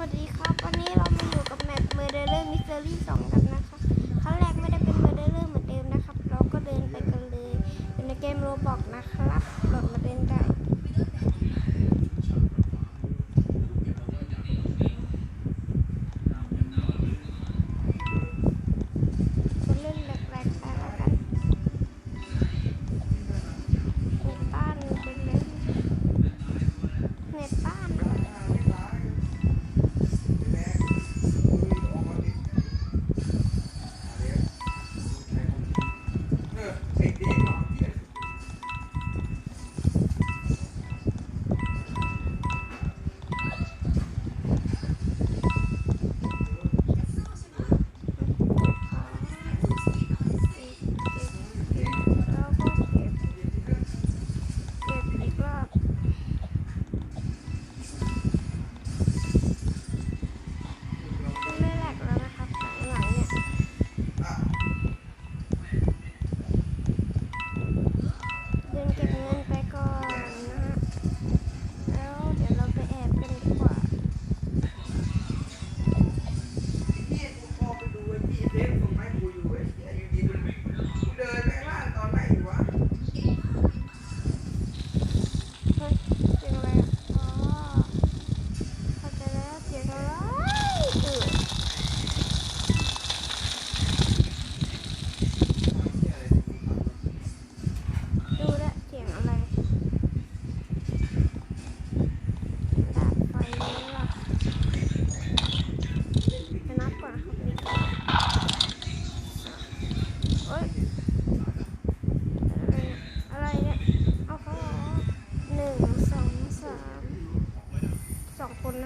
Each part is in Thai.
วัสดีครับ วันนี้เรามาอยู่กับแมปเมอร์เดอร์มิสเตอรี่สองกันนะคะ ครั้งแรกไม่ได้เป็นเมอร์เดอร์เหมือนเดิมนะครับ เราก็เดินไปกันเลยในเกมโรบอกนะครับ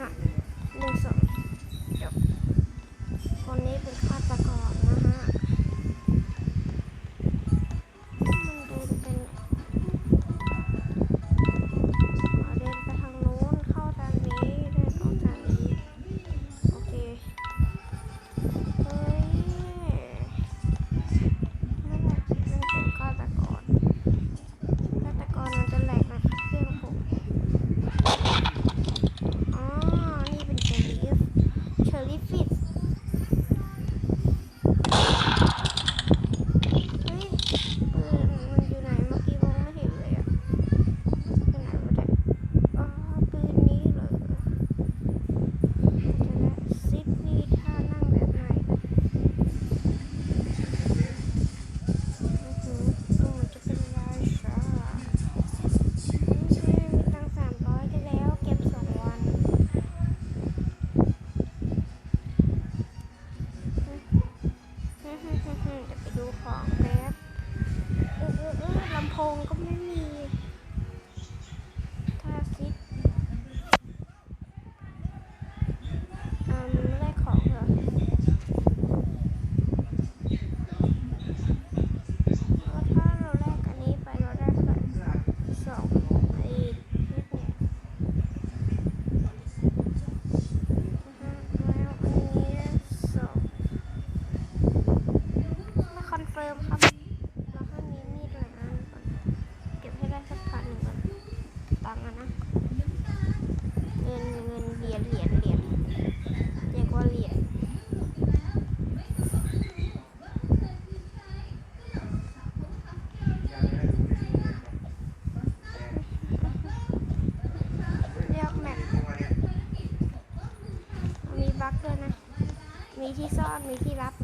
ạ. มีที่ซ่อน มีที่รับ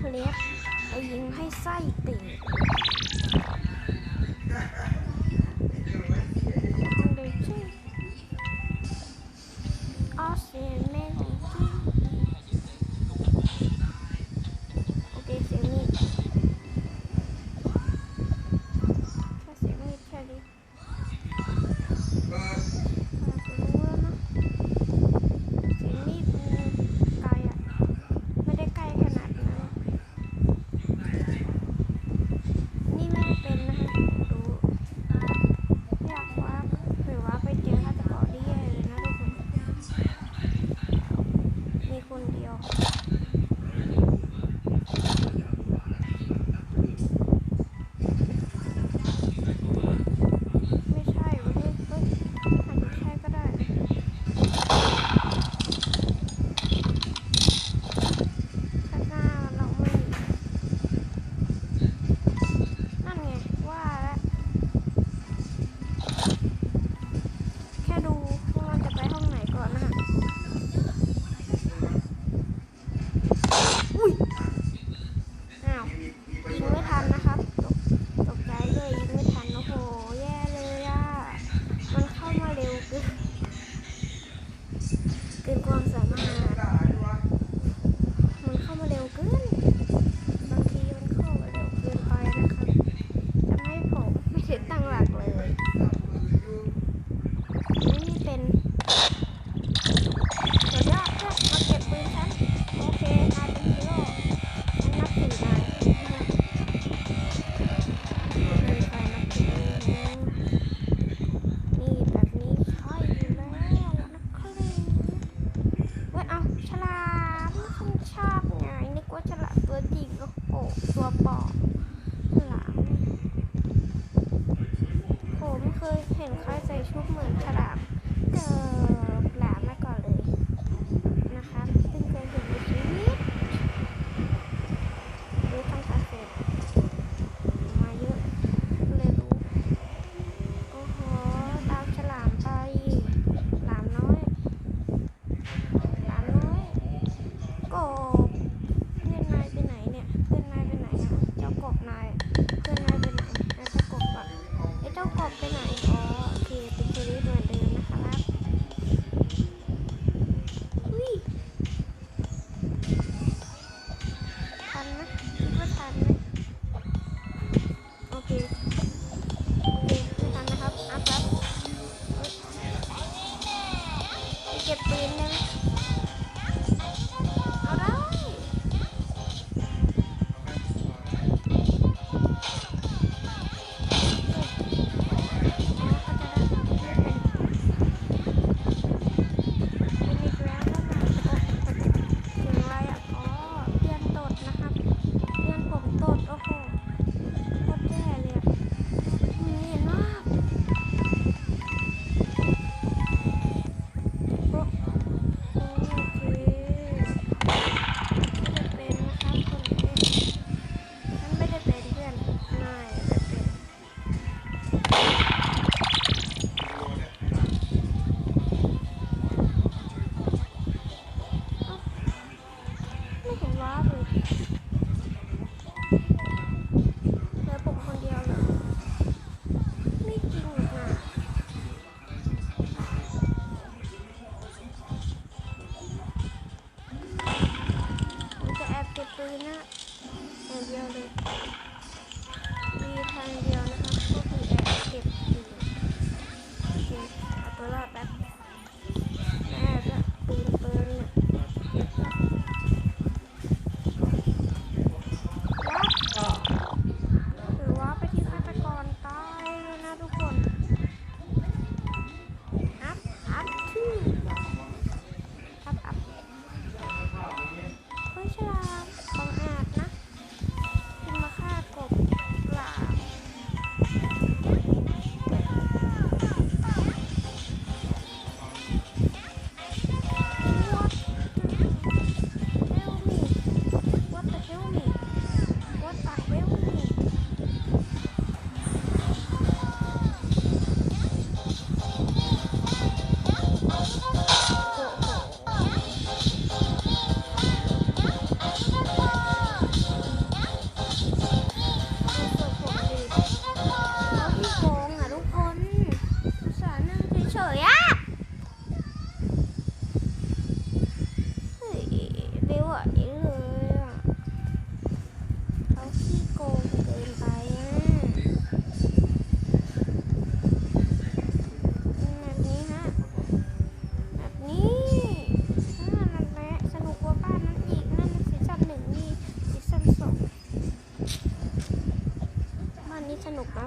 เคล็ดไปยิงให้ไส้ เกินความสามารถ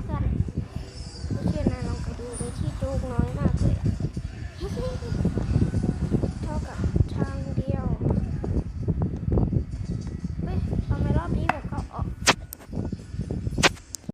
pasar.